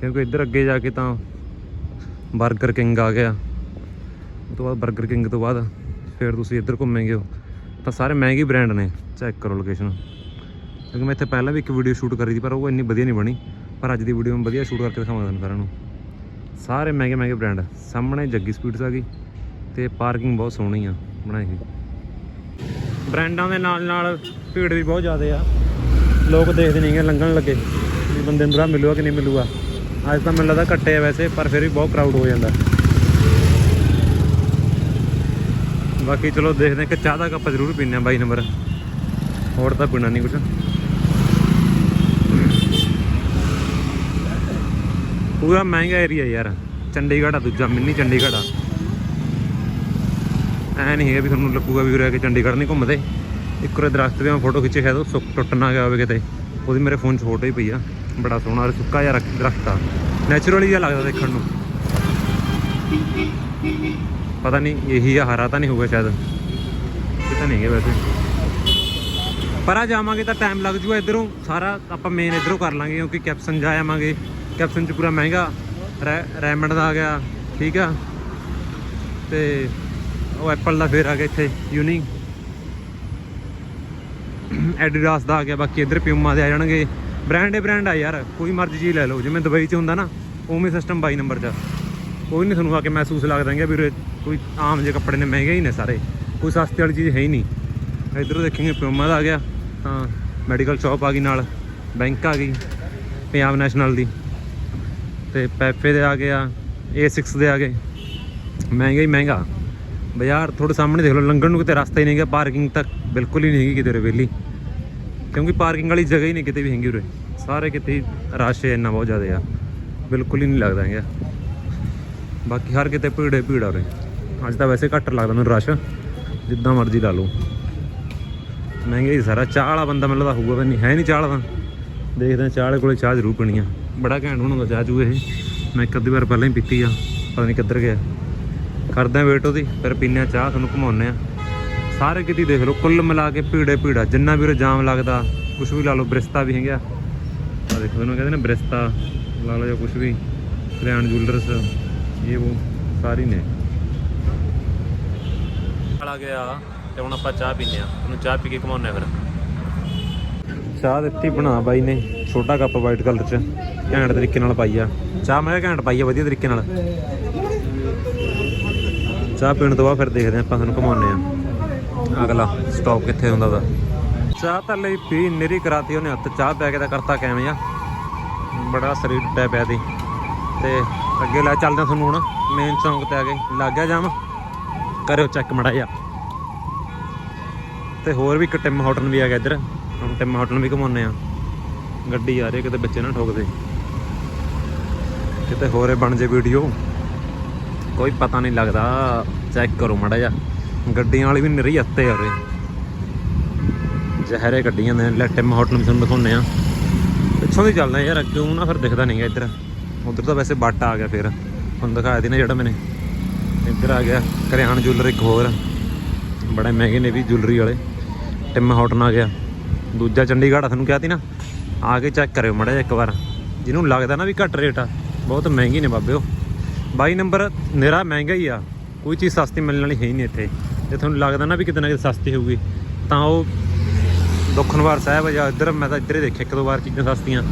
ਕਿਉਂਕਿ ਇੱਧਰ ਅੱਗੇ ਜਾ ਕੇ ਤਾਂ 버ਗਰ ਕਿੰਗ ਆ ਗਿਆ। ਉਹ ਤੋਂ ਬਾਅਦ 버ਗਰ ਕਿੰਗ ਤੋਂ ਬਾਅਦ ਫਿਰ ਤੁਸੀਂ ਇੱਧਰ ਘੁੰਮੇਂਗੇ ਹੋ। ਤਾਂ ਸਾਰੇ ਮਹਿੰਗੇ ਬ੍ਰਾਂਡ ਨੇ, ਚੈੱਕ ਕਰੋ ਲੋਕੇਸ਼ਨ ਕਿਉਂਕਿ ਮੈਂ ਇੱਥੇ ਪਹਿਲਾਂ ਵੀ ਇੱਕ ਵੀਡੀਓ ਸ਼ੂਟ ਕਰੀ ਸੀ, ਪਰ ਉਹ ਇੰਨੀ ਵਧੀਆ ਨਹੀਂ ਬਣੀ। ਪਰ ਅੱਜ ਦੀ ਵੀਡੀਓ ਮੈਂ ਵਧੀਆ ਸ਼ੂਟ ਕਰਕੇ ਦਿਖਾਵਾਂ ਤੁਹਾਨੂੰ ਸਾਰਿਆਂ ਨੂੰ। ਸਾਰੇ ਮਹਿੰਗੇ ਮਹਿੰਗੇ ਬ੍ਰਾਂਡ ਸਾਹਮਣੇ ਜੱਗੀ ਸਪੀਡਸ ਆ ਗਈ ਤੇ ਪਾਰਕਿੰਗ ਬਹੁਤ ਸੋਹਣੀ ਆ ਬਣਾਈ ਹੋਈ। ਬ੍ਰਾਂਡਾਂ ਦੇ ਨਾਲ ਨਾਲ ਭੀੜ ਵੀ ਬਹੁਤ ਜ਼ਿਆਦਾ ਆ। ਲੋਕ ਦੇਖਦੇ ਨਹੀਂਗੇ ਲੰਘਣ ਲੱਗੇ ਵੀ ਬੰਦੇ ਨੂੰ ਰਾਹ ਮਿਲੂਗਾ ਕਿ ਨਹੀਂ ਮਿਲੂਗਾ। ਅੱਜ ਤਾਂ ਮੈਨੂੰ ਲੱਗਦਾ ਘੱਟੇ ਆ ਵੈਸੇ, ਪਰ ਫਿਰ ਵੀ ਬਹੁਤ ਕਰਾਊਡ ਹੋ ਜਾਂਦਾ। ਬਾਕੀ ਚਲੋ ਦੇਖਦੇ ਕਿ ਚਾਹ ਦਾ ਕੱਪ ਜ਼ਰੂਰ ਪੀਂਦੇ ਆ ਬਾਈ ਨੰਬਰ। ਹੋਰ ਤਾਂ ਪੀਣਾ ਨਹੀਂ ਕੁਛ। ਪੂਰਾ ਮਹਿੰਗਾ ਏਰੀਆ ਯਾਰ। ਚੰਡੀਗੜ੍ਹ ਆ ਦੂਜਾ, ਮਿੰਨੀ ਚੰਡੀਗੜ੍ਹ ਆ। ਐ ਨਹੀਂ ਹੈ ਵੀ ਤੁਹਾਨੂੰ ਲੱਗੂਗਾ ਵੀ ਉਰੇ ਆ ਕੇ ਚੰਡੀਗੜ੍ਹ ਨਹੀਂ ਘੁੰਮਦੇ। ਇੱਕ ਉਰੇ ਦਰਖਤ ਤੇ ਮੈਂ ਫੋਟੋ ਖਿੱਚੇ ਸ਼ਾਇਦ ਉਹ ਸੁੱਕ ਟੁੱਟ ਨਾ ਗਿਆ ਹੋਵੇ ਕਿਤੇ। ਉਹਦੀ ਮੇਰੇ ਫੋਨ 'ਚ ਫੋਟੋ ਹੀ ਪਈ ਆ। ਬੜਾ ਸੋਹਣਾ ਔਰ ਸੁੱਕਾ ਜਿਹਾ ਰੱਖ- ਦਰਖਤ ਆ। ਨੈਚੁਰਲੀ ਜਿਹਾ ਲੱਗਦਾ ਦੇਖਣ ਨੂੰ। ਪਤਾ ਨਹੀਂ, ਇਹੀ ਆ, ਹਰਾ ਤਾਂ ਨਹੀਂ ਹੋਊਗਾ ਸ਼ਾਇਦ। ਇਹ ਨਹੀਂ ਹੈ ਵੈਸੇ। ਪਰ ਆ ਜਾਵਾਂਗੇ ਤਾਂ ਟਾਈਮ ਲੱਗ ਜੂਗਾ ਇਧਰੋਂ। ਸਾਰਾ ਆਪਾਂ ਮੇਨ ਇਧਰੋਂ ਕਰ ਲਾਂਗੇ ਕਿਉਂਕਿ ਕੈਪਸਨ ਜਾ ਆਵਾਂਗੇ ਕੈਪਸਨ ਚ ਪੂਰਾ ਮਹਿੰਗਾ, ਰੈ- ਰੈਮੰਡ ਦਾ ਆ ਗਿਆ, ਠੀਕ ਆ। ਤੇ ਉਹ ਐਪਲ ਦਾ ਫੇਰ ਆ ਗਿਆ ਇੱਥੇ ਯੂਨੀ ਐਡੀਡਾਸ ਦਾ ਆ ਗਿਆ, ਬਾਕੀ ਇਧਰ ਪਿਊਮਾ ਦੇ ਆ ਜਾਣਗੇ। ਬ੍ਰਾਂਡ ਏ ਬ੍ਰਾਂਡ ਆ ਯਾਰ, ਕੋਈ ਮਰਜ਼ੀ ਚੀਜ਼ ਲੈ ਲਓ, ਜਿਵੇਂ ਦੁਬਈ 'ਚ ਹੁੰਦਾ ਨਾ, ਉਵੇਂ ਸਿਸਟਮ 22 ਨੰਬਰ 'ਚ ਕੋਈ ਨਹੀਂ ਤੁਹਾਨੂੰ ਆ ਕੇ ਮਹਿਸੂਸ ਲੱਗਦਾ ਕਿ ਵੀ ਕੋਈ ਆਮ ਜਿਹੇ ਕੱਪੜੇ ਨੇ, ਮਹਿੰਗੇ ਹੀ ਨੇ ਸਾਰੇ। ਕੋਈ ਸਸਤੇ ਵਾਲੀ ਚੀਜ਼ ਹੈ ਹੀ ਨਹੀਂ। ਇਧਰੋਂ ਦੇਖेंगे ਪਿਊਮਾ ਦਾ ਆ ਗਿਆ ਹਾਂ ਮੈਡੀਕਲ ਸ਼ਾਪ ਆ ਗਈ ਨਾਲ ਬੈਂਕ ਆ ਗਈ, ਪੰਜਾਬ ਨੈਸ਼ਨਲ ਦੀ। ਤੇ ਪੈਪੇ ਦੇ ਆ ਗਏ ਗਿਆ A6 ਦੇ ਆ ਗਏ। ਮਹਿੰਗਾ ਹੀ ਮਹਿੰਗਾ। ਬਾਜ਼ਾਰ ਥੋੜੇ ਸਾਹਮਣੇ ਦੇਖ ਲਓ, ਲੰਘਣ ਨੂੰ ਕਿਤੇ ਰਸਤਾ ਹੀ ਨਹੀਂ ਗਿਆ ਪਾਰਕਿੰਗ ਤੱਕ ਬਿਲਕੁਲ ਹੀ ਨਹੀਂ ਹੈਗੀ ਕਿਤੇ ਉਰੇ ਕਿਉਂਕਿ ਪਾਰਕਿੰਗ ਵਾਲੀ ਜਗ੍ਹਾ ਹੀ ਨਹੀਂ ਕਿਤੇ ਵੀ ਹੈਗੀ ਉਰੇ। ਸਾਰੇ ਕਿਤੇ ਰਸ਼ ਹੈ, ਇੰਨਾ ਬਹੁਤ ਜ਼ਿਆਦਾ ਆ। ਬਿਲਕੁਲ ਹੀ ਨਹੀਂ ਲੱਗਦਾ ਹੈਗਾ। ਬਾਕੀ ਹਰ ਕਿਤੇ ਭੀੜ ਹੈ ਭੀੜ ਆ ਉਰੇ। ਅੱਜ ਤਾਂ ਵੈਸੇ ਘੱਟ ਲੱਗਦਾ ਮੈਨੂੰ ਰਸ਼। ਜਿੱਦਾਂ ਮਰਜ਼ੀ ਲਾ ਲਓ। ਮਹਿੰਗਾ ਹੀ ਸਾਰਾ। ਚਾਹ ਵਾਲਾ ਬੰਦਾ ਮੈਨੂੰ ਲੱਗਦਾ ਹੋਊਗਾ ਪਰ ਨਹੀਂ, ਹੈ ਨਹੀਂ ਚਾਹ ਵਾਲਾ। ਤਾਂ ਦੇਖਦੇ ਹਾਂ, ਚਾਹ ਵਾਲੇ ਕੋਲੇ ਚਾਹ ਜ਼ਰੂਰ ਪੀਣੀ ਆ। ਬੜਾ ਘੈਂਟ ਬਣਾਉਂਦਾ ਚੂ ਇਹ। ਮੈਂ ਇੱਕ ਅੱਧੀ ਵਾਰ ਪਹਿਲਾਂ ਹੀ ਪੀਤੀ ਆ ਪਤਾ ਨਹੀਂ ਕਿੱਧਰ ਗਿਆ। ਕਰਦੇ ਵੇਟ ਉਹਦੀ ਫਿਰ ਪੀਨੇ ਚਾਹ ਤੁਹਾਨੂੰ ਘੁਮਾਉਂਦੇ ਆ। ਸਾਰੇ ਕਿਤੇ ਦੇਖ ਲਓ ਕੁੱਲ ਮਿਲਾ ਕੇ ਭੀੜੇ ਭੀੜਾ ਜਿੰਨਾ ਵੀ ਉਰੇ ਜਾਮ ਲੱਗਦਾ ਕੁਝ ਵੀ ਲਾ ਲਓ ਬ੍ਰਿਸਤਾ ਵੀ ਹੈਗਾ। ਆ ਦੇਖੋ ਇਹਨੂੰ ਕਹਿੰਦੇ ਨੇ ਬ੍ਰਿਸਤਾ ਲਾ ਲਓ ਜਾਂ ਕੁਝ ਵੀ ਕਲਿਆਣ ਜੁਐਲਰਸ ਇਹ ਉਹ ਸਾਰੀ ਨੇ। ਆ ਗਿਆ ਤੇ ਹੁਣ ਆਪਾਂ ਚਾਹ ਪੀਨੇ ਆ। ਉਹਨੂੰ ਚਾਹ ਪੀ ਕੇ ਘਮਾਉਂਦੇ ਆ ਫਿਰ। ਚਾਹ ਦਿੱਤੀ ਬਣਾ ਬਾਈ ਨੇ। ਛੋਟਾ ਕੱਪ ਵਾਈਟ ਕਲਰ ਚ ਘੈਂਟ ਤਰੀਕੇ ਨਾਲ ਪਾਈ ਆ। ਚਾਹ ਮੈਂ ਕਿਹਾ ਘੈਂਟ ਪਾਈ ਆ, ਵਧੀਆ ਤਰੀਕੇ ਨਾਲ। ਚਾਹ ਪੀਣ ਤੋਂ ਬਾਅਦ ਫਿਰ ਦੇਖਦੇ ਹਾਂ, ਆਪਾਂ ਤੁਹਾਨੂੰ ਘਮਾਉਂਦੇ ਆ ਅਗਲਾ ਸਟਾਪ ਕਿੱਥੇ ਹੁੰਦਾ ਦਾ ਚਾਹ ਤਾਂ ਲਈ ਪੀ, ਨਿਰੀ ਕਰਾਤੀ ਉਹਨੇ ਹੱਥ। ਚਾਹ ਪੈ ਕੇ ਤਾਂ ਕਰਤਾ ਕਿਵੇਂ ਆ ਬੜਾ ਸਰੀਰ ਟੁੱਟਿਆ ਪਿਆ ਦੀ ਤੇ ਅੱਗੇ ਲੈ ਚੱਲਦੇ ਹਾਂ ਤੁਹਾਨੂੰ ਹੁਣ। ਮੇਨ ਚੌਂਕ ਤੇ ਆ ਗਏ ਲੱਗ ਗਿਆ ਜਾਮ। ਕਰਿਓ ਚੈੱਕ ਮੜਾ ਜਾ ਤੇ ਹੋਰ ਵੀ ਇੱਕ ਟਿਮ ਹੋਟਲ ਵੀ ਆ ਗਿਆ ਇੱਧਰ। ਹੁਣ ਟਿਮ ਹੋਟਲ ਵੀ ਘਮਾਉਂਦੇ ਆ ਗੱਡੀ ਆ ਰਹੀ ਕਿਤੇ ਬੱਚੇ ਨਾ ਠੋਕਦੇ। ਕਿਤੇ ਹੋਰੇ ਬਣ ਜੇ ਵੀਡੀਓ ਕੋਈ ਪਤਾ ਨਹੀਂ ਲੱਗਦਾ ਚੈੱਕ ਕਰੋ ਮੜਾ ਜਾ ਗੱਡੀਆਂ ਵਾਲੀ ਵੀ ਨਿਰੀ ਹੱਤੇ ਆ ਉਰੇ। ਜ਼ਹਿਰੇ ਗੱਡੀਆਂ ਨੇ, ਲੈ ਟਿਮ ਹੋਟਲ ਵੀ ਤੁਹਾਨੂੰ ਦਿਖਾਉਂਦੇ ਆ ਪਿੱਛੋਂ ਦੀ ਚੱਲਦੇ ਯਾਰ, ਕਿਉਂ ਨਾ ਫਿਰ ਦਿਖਦਾ ਨਹੀਂਗਾ ਇੱਧਰ। ਉਧਰ ਤਾਂ ਵੈਸੇ ਬੱਟ ਆ ਗਿਆ ਫਿਰ। ਹੁਣ ਦਿਖਾਇਆ ਦੀ ਨਾ ਜਿਹੜਾ ਮੈਨੇ। ਇੱਧਰ ਆ ਗਿਆ ਕਰਿਆਣ ਜੁਐਲਰ ਇੱਕ ਹੋਰ। ਬੜੇ ਮਹਿੰਗੇ ਨੇ ਵੀ ਜੁਐਲਰੀ ਵਾਲੇ। ਟਿਮ ਹੋਟਲ ਆ ਗਿਆ। ਦੂਜਾ ਚੰਡੀਗੜ੍ਹ ਤੁਹਾਨੂੰ ਕਿਹਾ ਸੀ ਨਾ? ਆ ਕੇ ਚੈੱਕ ਕਰਿਓ ਮੜਾ ਜਿਹਾ ਇੱਕ ਵਾਰ। ਜਿਹਨੂੰ ਲੱਗਦਾ ਨਾ ਵੀ ਘੱਟ ਰੇਟ ਆ, ਬਹੁਤ ਮਹਿੰਗੀ ਨੇ ਬਾਬਿਓ। 22 ਨੰਬਰ, ਨਿਰਾ ਮਹਿੰਗਾ ਹੀ ਆ। ਕੋਈ ਚੀਜ਼ ਸਸਤੀ ਮਿਲਣ ਵਾਲੀ ਹੈ ਹੀ ਨਹੀਂ ਇੱਥੇ। ਜੇ ਤੁਹਾਨੂੰ ਲੱਗਦਾ ਨਾ ਵੀ ਕਿਤੇ ਨਾ ਕਿਤੇ ਸਸਤੀ ਹੋਊਗੀ, ਤਾਂ ਉਹ ਦੁਖਨਵਾਰ ਸਾਹਿਬ ਜਾਂ ਇੱਧਰ, ਮੈਂ ਤਾਂ ਇੱਧਰ ਹੀ ਦੇਖਿਆ, ਇੱਕ ਦੋ ਵਾਰ ਚੀਜ਼ਾਂ ਸਸਤੀਆਂ।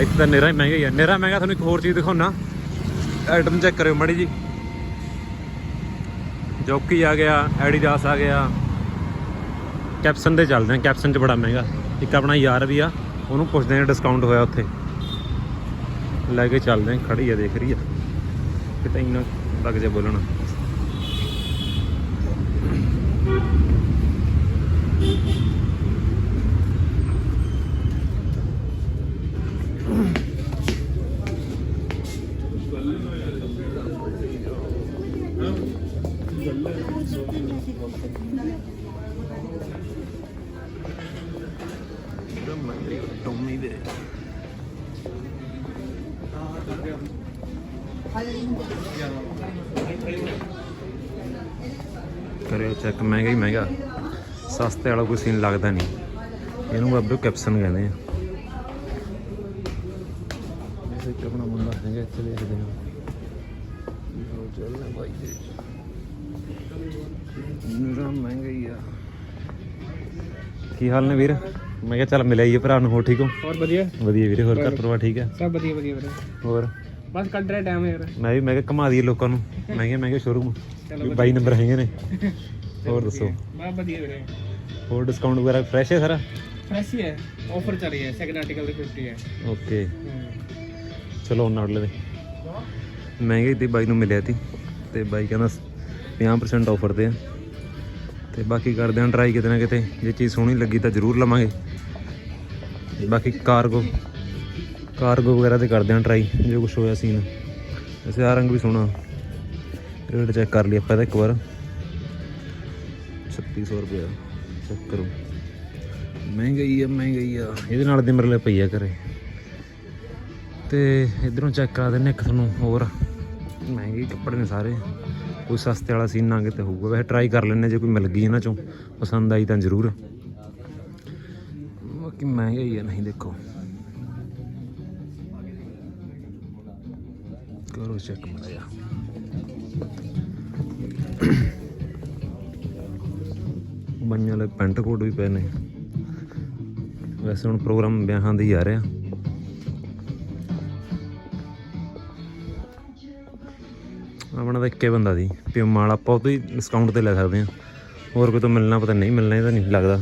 ਇੱਥੇ ਤਾਂ ਨਿਰਾ ਹੀ ਮਹਿੰਗਾ ਹੀ ਆ। ਨਿਰਾ ਮਹਿੰਗਾ ਤੁਹਾਨੂੰ ਇੱਕ ਹੋਰ ਚੀਜ਼ ਦਿਖਾਉਣਾ ਆਈਟਮ ਚੈੱਕ ਕਰਿਓ ਮੜੀ ਜੀ। ਜੋਕੀ ਆ ਗਿਆ ਐਡੀਡਾਸ ਆ ਗਿਆ। ਕੈਪਸਨ ਦੇ ਚੱਲਦੇ ਆ। ਕੈਪਸਨ ਚ ਬੜਾ ਮਹਿੰਗਾ। ਇੱਕ ਆਪਣਾ ਯਾਰ ਵੀ ਆ। ਉਹਨੂੰ ਪੁੱਛਦੇ ਆ ਡਿਸਕਾਊਂਟ ਹੋਇਆ ਉੱਥੇ। ਲੈ ਕੇ ਚੱਲਦੇ ਆ ਖੜੀ ਆ, ਦੇਖ ਰਹੀ ਆ। ਕਿਤੇ ਇੰਨਾ ਲੱਗ ਜਾ ਬੋਲਣ। ਸਸਤੇ ਵਾਲਾ ਕੋਈ ਸੀਨ ਲੱਗਦਾ ਨਹੀਂ। ਇਹਨੂੰ ਬਾਬੇ ਕੈਪਸ਼ਨ ਕਹਿੰਦੇ ਆ। ਇਹ ਇੱਕ ਆਪਣਾ ਮੁੰਡਾ ਹੈਗਾ ਇੱਥੇ ਦੇਖਦੇ ਹਾਂ ਚੱਲਣਾ ਬਾਈ ਦੇ ਨਿਰਾ ਮਹਿੰਗਾ ਹੀ ਆ। ਕੀ ਹਾਲ ਨੇ ਵੀਰ? ਮੈਂ ਕਿਹਾ ਚੱਲ ਮਿਲਿਆ ਹੀ ਭਰਾ ਨੂੰ ਹੋ ਠੀਕ ਹੋ? ਹੋਰ ਵਧੀਆ। ਵਧੀਆ ਵੀਰੇ ਹੋਰ ਘਰ ਪਰਿਵਾਰ ਠੀਕ ਹੈ ਸਭ ਵਧੀਆ ਵਧੀਆ ਵੀਰੇ। ਹੋਰ? ਬਸ ਕੱਢ ਰਿਹਾ ਟਾਈਮ ਯਾਰ। ਮੈਂ ਵੀ ਮੈਂ ਕਿਹਾ ਘੁਮਾ ਦਈਏ ਲੋਕਾਂ ਨੂੰ। ਮਹਿੰਗੇ ਮਹਿੰਗੇ ਸ਼ੋਰੂਮ ਚਲੋ ਬਾਈ ਨੰਬਰ ਹੈਗੇ ਨੇ। ਹੋਰ ਦੱਸੋ? ਬਸ ਵਧੀਆ ਵੀਰੇ। ਹੋਰ ਡਿਸਕਾਊਂਟ ਵਗੈਰਾ ਫਰੈਸ਼ ਹੈ ਸਾਰਾ? ਫਰੈਸ਼ ਹੀ ਹੈ। ਆਫਰ ਚੱਲ ਰਹੀ ਹੈ। ਸੈਕਿੰਡ ਆਰਟੀਕਲ ਦੀ 50 ਹੈ। ਓਕੇ ਚਲੋ ਉਹਨਾਂ ਨਾਲ ਮਹਿੰਗੇ ਤੇ ਬਾਈ ਨੂੰ ਮਿਲਿਆ ਤੀ ਤੇ ਬਾਈ ਕਹਿੰਦਾ 50% ਆਫਰ ਤੇ ਆ। ਤੇ ਬਾਕੀ ਕਰਦੇ ਆਂ ਟਰਾਈ ਕਿਤੇ ਨਾ ਕਿਤੇ। ਜੇ ਚੀਜ਼ ਸੋਹਣੀ ਲੱਗੀ ਤਾਂ ਜ਼ਰੂਰ ਲਵਾਂਗੇ। ਬਾਕੀ ਕਾਰਗੋ ਕਾਰਗੋ ਵਗੈਰਾ ਤੇ ਕਰਦੇ ਆਂ ਟਰਾਈ ਜੇ ਕੁਝ ਹੋਇਆ ਸੀਨ ਵੈਸੇ ਆ ਰੰਗ ਵੀ ਸੋਹਣਾ। ਰੇਟ ਚੈੱਕ ਕਰ ਲਈ ਆਪਾਂ ਇਹਦਾ ਇੱਕ ਵਾਰ। 3600 ਰੁਪਏ ਚੈੱਕ ਕਰੋ ਮਹਿੰਗਾਈ ਆ ਮਹਿੰਗਾਈ ਆ। ਇਹਦੇ ਨਾਲ ਦੇ ਮਰਲੇ ਪਈ ਆ ਘਰੇ। ਤੇ ਇਧਰੋਂ ਚੈੱਕ ਕਰਾ ਦਿੰਨੇ ਇੱਕ ਤੁਹਾਨੂੰ ਹੋਰ। ਮਹਿੰਗੇ ਕੱਪੜੇ ਨੇ ਸਾਰੇ। ਕੋਈ ਸਸਤੇ ਵਾਲਾ ਸੀਨ ਨਾ ਕਿਤੇ ਹੋਊਗਾ। ਵੈਸੇ ਟਰਾਈ ਕਰ ਲੈਣੇ ਜੇ ਕੋਈ ਮਿਲ ਗਈ ਇਹਨਾਂ ਚੋਂ। ਪਸੰਦ ਆਈ ਤਾਂ ਜ਼ਰੂਰ। ਬਾਕੀ ਮਹਿੰਗਾ ਹੀ ਆ, ਨਹੀਂ ਦੇਖੋ। ਕਰੋ ਚੈੱਕ ਮਾਰਿਆ ਬੰਨ੍ਹ ਵਾਲੇ ਪੈਂਟ ਕੋਟ ਵੀ ਪਏ ਨੇ। ਵੈਸੇ ਹੁਣ ਪ੍ਰੋਗਰਾਮ ਵਿਆਹਾਂ ਦਾ ਹੀ ਆ ਰਿਹਾ ਆਪਣਾ ਤਾਂ ਇੱਕੇ ਬੰਦਾ ਸੀ ਪਿਉਮਾ ਵਾਲਾ ਆਪਾਂ ਉਹ ਤੋਂ ਹੀ ਡਿਸਕਾਊਂਟ ਤੇ ਲੈ ਸਕਦੇ ਹਾਂ ਹੋਰ ਕੋਈ ਤੋਂ ਮਿਲਣਾ ਪਤਾ ਨਹੀਂ, ਮਿਲਣਾ ਇਹ ਤਾਂ ਨਹੀਂ ਲੱਗਦਾ।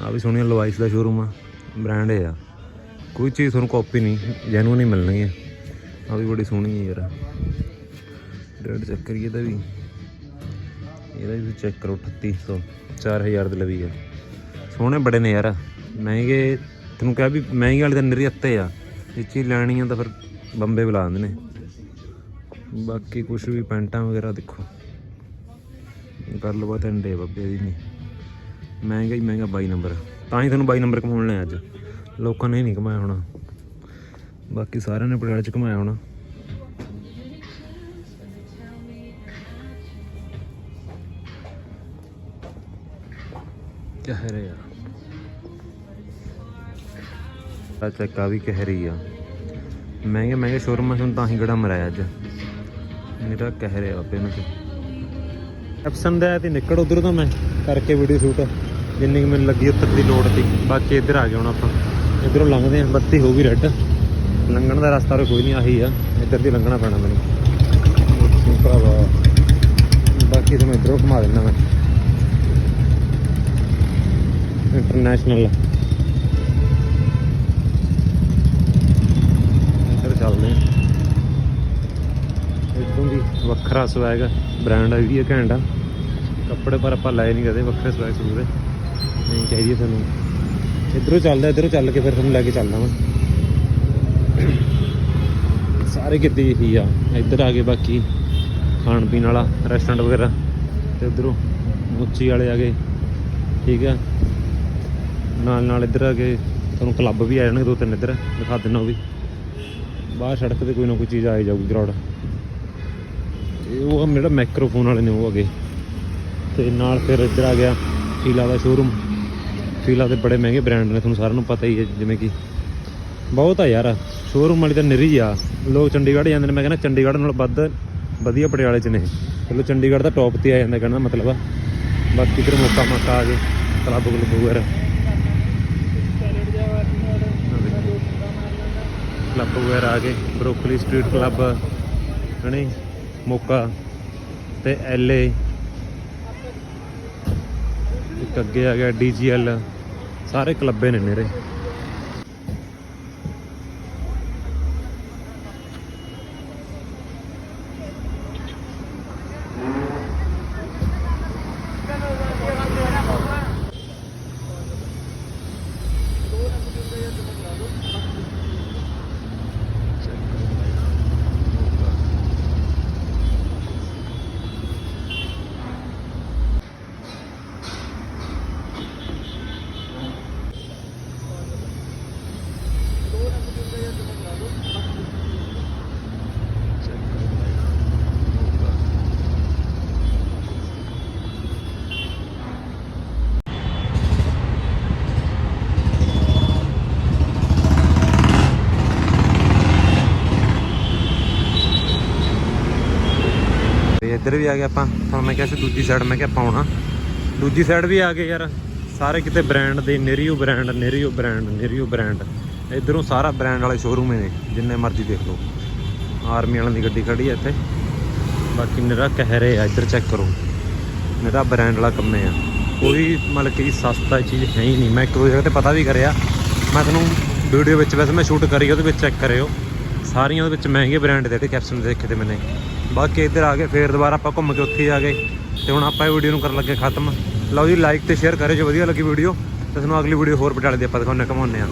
ਆ ਵੀ ਸੋਹਣੀਆਂ ਲਵਾਈਸ ਦਾ ਸ਼ੋਰੂਮ ਆ ਬ੍ਰਾਂਡ ਹੈ ਆ। ਕੋਈ ਚੀਜ਼ ਤੁਹਾਨੂੰ ਕਾਪੀ ਨਹੀਂ ਜੈਨੂਨ ਹੀ ਮਿਲਣੀ ਹੈ ਆ ਵੀ ਬੜੀ ਸੋਹਣੀ ਹੈ ਯਾਰ। ਰੇਟ ਚੈੱਕ ਕਰੀਏ ਵੀ। ਇਹਦਾ ਵੀ ਚੈੱਕ ਕਰੋ 3800 4000 ਦੇ ਲਵੀ ਆ। ਸੋਹਣੇ ਬੜੇ ਨੇ ਯਾਰ। ਮਹਿੰਗੇ, ਤੈਨੂੰ ਕਿਹਾ ਵੀ ਮਹਿੰਗੇ ਵਾਲੇ ਤਾਂ ਨਿਰੀ ਅੱਤੇ ਆ। ਇਹ ਚੀਜ਼ ਲੈਣੀ ਆ ਤਾਂ ਫਿਰ ਬੰਬੇ ਬੁਲਾ ਦਿੰਦੇ ਨੇ। ਬਾਕੀ ਕੁਝ ਵੀ ਪੈਂਟਾਂ ਵਗੈਰਾ ਦੇਖੋ। ਗੱਲਬਾਤ ਅੰਡੇ ਬੱਬੇ ਦੀ ਨਹੀਂ। ਮਹਿੰਗਾ ਹੀ ਮਹਿੰਗਾ 22 ਨੰਬਰ। ਤਾਂ ਹੀ ਤੁਹਾਨੂੰ 22 ਨੰਬਰ ਕਮਾਉਣ ਲਿਆ ਅੱਜ। ਲੋਕਾਂ ਨੇ ਨਹੀਂ ਕਮਾਇਆ ਹੋਣਾ। ਬਾਕੀ ਸਾਰਿਆਂ ਨੇ ਪਟਿਆਲੇ ਚ ਕਮਾਇਆ ਹੋਣਾ। ਕਹਿ ਰਹੇ ਆ। ਆ ਚੱਕਾ ਵੀ ਕਹਿ ਰਹੀ ਆ। ਮਹਿੰਗੇ ਮਹਿੰਗੇ ਸ਼ੋਰੂਮਾਂ ਤੋਂ ਤਾਂ ਹੀ ਗੜਾ ਮਰਾਇਆ ਅੱਜ। ਮੇਰਾ ਕਹਿ ਆ ਆਪੇ ਨੂੰ ਐਪਸਨ ਦਾ ਤੇ ਨਿਕਲ ਉਧਰ ਤੋਂ ਮੈਂ ਕਰਕੇ ਵੀਡੀਓ ਸ਼ੂਟ ਜਿੰਨੀ ਕੁ ਮੈਨੂੰ ਲੱਗੀ ਉੱਤਰ ਦੀ ਲੋੜ ਸੀ। ਬਾਕੀ ਇੱਧਰ ਆ ਗਏ ਹੁਣ ਆਪਾਂ। ਇੱਧਰੋਂ ਲੰਘਦੇ ਆਂ ਬੱਤੀ ਹੋ ਗਈ ਰੈੱਡ ਲੰਘਣ ਦਾ ਰਸਤਾ ਤਾਂ ਕੋਈ ਨਹੀਂ, ਆਹੀ ਆ। ਇੱਧਰ ਦੀ ਲੰਘਣਾ ਪੈਣਾ ਮੈਨੂੰ। ਅੱਛਾ ਭਰਾਵਾ ਬਾਕੀ ਤੁਹਾਨੂੰ ਇੱਧਰੋਂ ਘੁਮਾ ਦਿੰਦਾ ਮੈਂ। ਇੰਟਰਨੈਸ਼ਨਲ ਇੱਧਰ ਚੱਲਦੇ ਆਂ ਇੱਥੋਂ ਵੀ ਵੱਖਰਾ ਸਵੈਗ ਬ੍ਰਾਂਡ ਆ ਵੀ ਇਹ ਘੈਂਟ ਆ। ਕੱਪੜੇ ਪਰ ਆਪਾਂ ਲਾਏ ਨਹੀਂ ਕਦੇ, ਵੱਖਰੇ ਸਵੈਗ ਸੂਟ ਦੇ ਨਹੀਂ ਚਾਹੀਦੀ ਹੈ ਤੁਹਾਨੂੰ। ਇੱਧਰੋਂ ਚੱਲਦਾ, ਇੱਧਰੋਂ ਚੱਲ ਕੇ ਫਿਰ ਤੁਹਾਨੂੰ ਲੈ ਕੇ ਚੱਲਦਾ ਮੈਂ ਸਾਰੇ ਕਿਤੇ ਇਹੀ ਆ। ਇੱਧਰ ਆ ਗਏ ਬਾਕੀ ਖਾਣ ਪੀਣ ਵਾਲਾ ਰੈਸਟੋਰੈਂਟ ਵਗੈਰਾ। ਤੇ ਉਧਰੋਂ ਮੁੱਚੀ ਵਾਲੇ ਆ ਗਏ। ਠੀਕ ਆ। ਨਾਲ ਨਾਲ ਇੱਧਰ ਆ ਕੇ ਤੁਹਾਨੂੰ ਕਲੱਬ ਵੀ ਆ ਜਾਣਗੇ, ਦੋ ਤਿੰਨ ਇੱਧਰ, ਦਿਖਾ ਦਿੰਦਾ ਉਹ ਵੀ। ਬਾਹਰ ਸੜਕ ਤੇ ਕੋਈ ਨਾ ਕੋਈ ਚੀਜ਼ ਆਈ ਜਾਊਗੀ ਗਰਾਊਂਡ ਇਹ ਉਹ ਮੇਰਾ ਮਾਈਕਰੋਫੋਨ ਵਾਲੇ ਨੇ ਉਹ ਅਗੇ। ਤੇ ਨਾਲ ਫਿਰ ਇੱਧਰ ਆ ਗਿਆ ਫੀਲਾ ਦਾ ਸ਼ੋਰੂਮ ਫੀਲਾ ਦੇ ਬੜੇ ਮਹਿੰਗੇ ਬ੍ਰਾਂਡ ਨੇ, ਤੁਹਾਨੂੰ ਸਾਰਿਆਂ ਨੂੰ ਪਤਾ ਹੀ ਹੈ, ਜਿਵੇਂ ਕਿ ਬਹੁਤ ਆ ਯਾਰ। ਸ਼ੋਰੂਮ ਵਾਲੀ ਤਾਂ ਨਿਰੀ ਆ। ਲੋਕ ਚੰਡੀਗੜ੍ਹ ਜਾਂਦੇ ਨੇ, ਮੈਂ ਕਹਿੰਦਾ ਚੰਡੀਗੜ੍ਹ ਨਾਲ ਵੱਧ ਵਧੀਆ ਪਟਿਆਲੇ 'ਚ ਨੇ ਚਲੋ ਚੰਡੀਗੜ੍ਹ ਦਾ ਟੌਪ ਤੇ ਆ ਜਾਂਦਾ ਕਹਿੰਦਾ ਮਤਲਬ ਆ। ਬਾਕੀ ਫਿਰ ਮੌਕਾ ਮੌਕਾ ਆ ਗਏ ਕਲੱਬ ਕਲੱਬ ਵਗੈਰਾ। ਕਲੱਬ ਵਗੈਰਾ ਆ ਗਏ ਬਰੋਕਲੀ ਸਟਰੀਟ ਕਲੱਬ ਹਣੇ ਮੋਕਾ ਤੇ ਐਲਏ ਇੱਕ ਅੱਗੇ ਆ ਗਿਆ ਡੀਜੀਐਲ ਸਾਰੇ ਕਲੱਬੇ ਨੇ ਨੇਰੇ ਇੱਧਰ ਵੀ ਆ ਗਏ ਆਪਾਂ। ਤੁਹਾਨੂੰ ਮੈਂ ਕਿਹਾ ਸੀ ਦੂਜੀ ਸਾਈਡ ਮੈਂ ਕਿਹਾ ਪਾਉਣਾ ਦੂਜੀ ਸਾਈਡ ਵੀ ਆ ਗਏ ਯਾਰ। ਸਾਰੇ ਕਿਤੇ ਬ੍ਰਾਂਡ ਦੇ ਨਿਰੀਓ ਬ੍ਰਾਂਡ ਨਿਰੀਓ ਬ੍ਰਾਂਡ ਨਿਰੀਓ ਬ੍ਰਾਂਡ ਇਧਰੋਂ ਸਾਰਾ ਬ੍ਰਾਂਡ ਵਾਲੇ ਸ਼ੋਰੂਮ ਨੇ, ਜਿੰਨੇ ਮਰਜ਼ੀ ਦੇਖ ਲਓ। ਆਰਮੀ ਵਾਲਿਆਂ ਦੀ ਗੱਡੀ ਖੜੀ ਹੈ ਇੱਥੇ। ਬਾਕੀ ਨਿਰਾ ਕਹਿ ਰਹੇ ਆ, ਇੱਧਰ ਚੈੱਕ ਕਰੋ। ਨਿਰਾ ਬ੍ਰਾਂਡ ਵਾਲਾ ਕੰਮ ਆ। ਕੋਈ ਮਤਲਬ ਕਿ ਸਸਤਾ ਚੀਜ਼ ਹੈ ਹੀ ਨਹੀਂ। ਮੈਂ ਇੱਕ ਦੋ ਜਗ੍ਹਾ ਤੇ ਪਤਾ ਵੀ ਕਰਿਆ। ਮੈਂ ਤੁਹਾਨੂੰ ਵੀਡੀਓ ਵਿੱਚ ਵੈਸੇ ਮੈਂ ਸ਼ੂਟ ਕਰੀ, ਉਹਦੇ ਵਿੱਚ ਚੈੱਕ ਕਰਿਓ। ਸਾਰੀਆਂ ਉਹਦੇ ਵਿੱਚ ਮਹਿੰਗੇ ਬ੍ਰਾਂਡ ਦੇ ਜਿਹੜੇ ਕੈਪਸ਼ਨ ਦੇਖੇ ਤੇ ਮੈਨੇ। ਬਾਕੀ ਇੱਧਰ ਆ ਗਏ, ਫੇਰ ਦੁਬਾਰਾ ਆਪਾਂ ਘੁੰਮ ਕੇ ਉੱਥੇ ਹੀ ਆ ਗਏ। ਤੇ ਹੁਣ ਆਪਾਂ ਇਹ ਵੀਡੀਓ ਨੂੰ ਕਰਨ ਲੱਗੇ ਖਤਮ। ਲਓ ਜੀ ਲਾਈਕ ਤੇ ਸ਼ੇਅਰ ਕਰਿਓ ਜੇ ਵਧੀਆ ਲੱਗੀ ਵੀਡੀਓ ਤੇ ਤੁਹਾਨੂੰ ਅਗਲੀ ਵੀਡੀਓ ਹੋਰ ਪਟਿਆਲੇ ਦੀ ਆਪਾਂ ਦਿਖਾਉਣੇ ਕਮਾਉਂਦੇ ਆ